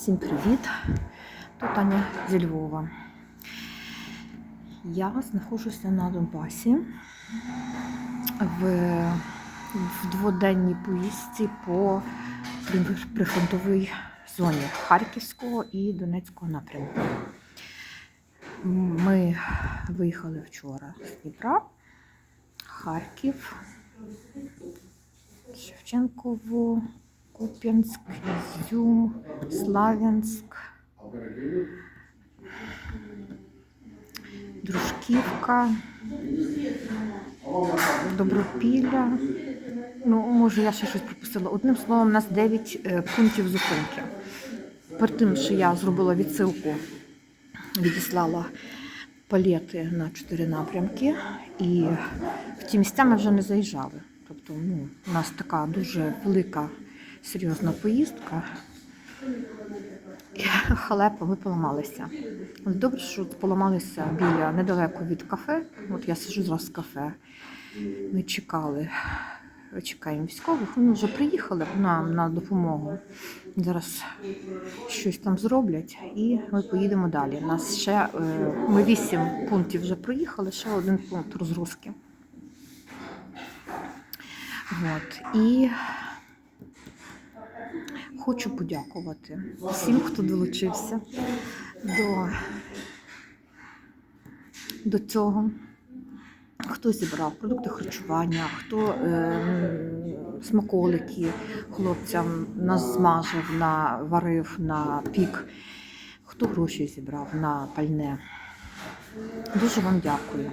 Всім привіт! Тут Аня зі Львова. Я знаходжуся на Донбасі в, в дводенній поїздці по прифронтовій зоні Харківського і Донецького напрямку. Ми виїхали вчора з Дніпра, Харків, Шевченково, Куп'янськ, Ізюм, Славянськ, Дружківка, Добропілля. Ну, може, я ще щось пропустила. Одним словом, у нас 9 е, пунктів зупинки. Перед тим, що я зробила відсилку, відіслала палети на чотири напрямки, і в ті місця ми вже не заїжджали. Тобто, ну, у нас така дуже велика, серйозна поїздка. І халепа, ми поламалися. Добре, що поламалися біля недалеко від кафе. От я сиджу зараз в кафе. Ми чекали, чекаємо військових. Вони вже приїхали нам на допомогу. Зараз щось там зроблять і ми поїдемо далі. У нас ще е, ми вісім пунктів вже проїхали, ще один пункт розгрузки. От. І хочу подякувати всім, хто долучився до, до цього. Хто зібрав продукти харчування, хто е, смаколики хлопцям нас змажив, наварив на пік, хто гроші зібрав на пальне. Дуже вам дякую.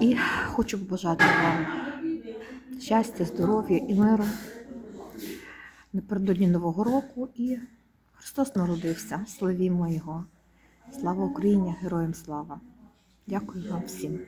І хочу побажати вам щастя, здоров'я і миру напередодні Нового року. І Христос народився. Славімо Його. Слава Україні! Героям слава! Дякую вам всім.